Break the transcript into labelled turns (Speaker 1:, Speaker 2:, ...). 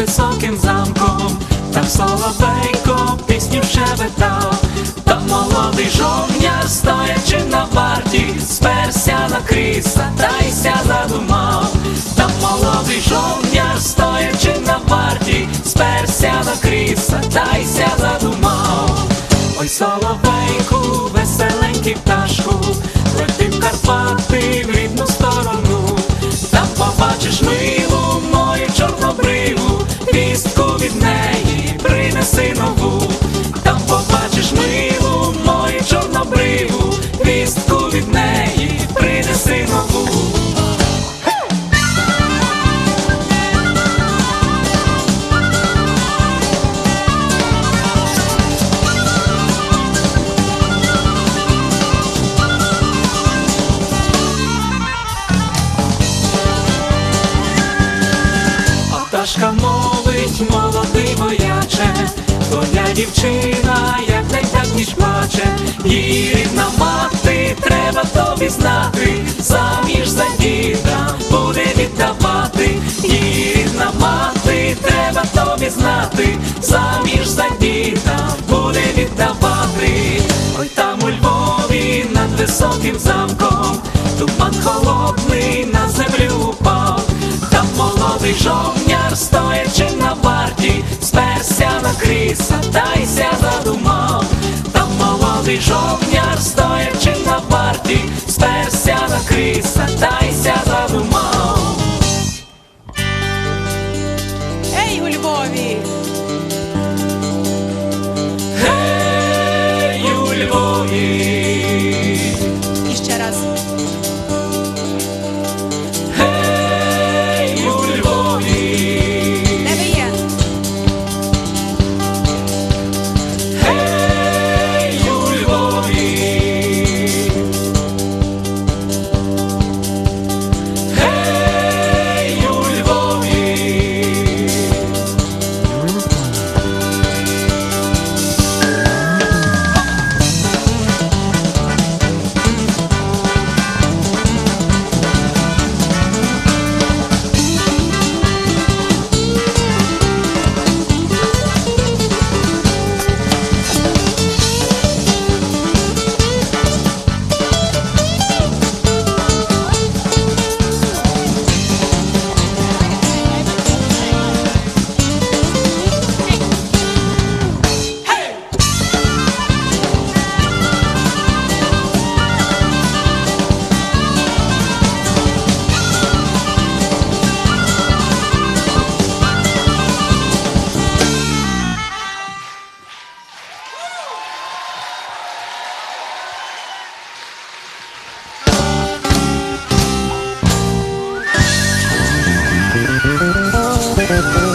Speaker 1: високим замком, там соловейко пісню щебетав, там молодий жовняр, стоячи на варті, сперся на кріса, та й ся задумав, там молодий жовняр, стоячи на варті, сперся на кріса, та й ся задумав. Ой, соловейку, веселенький пташку, лети в Карпати пташка мовить, молодий вояче, твоя дівчина, як ніч плаче, її рідна мати, треба тобі знати, заміж за діда буде віддавати, її рідна мати, треба тобі знати, заміж за діда буде віддавати. Ой там у Львові над високим замком, туман холодний на землю упав, молодий жовняр, стоячи на варті, сперся на кріса, та й ся задумав, там молодий жовняр, стоячи на варті, сперся на кріса, дай й ся Purple.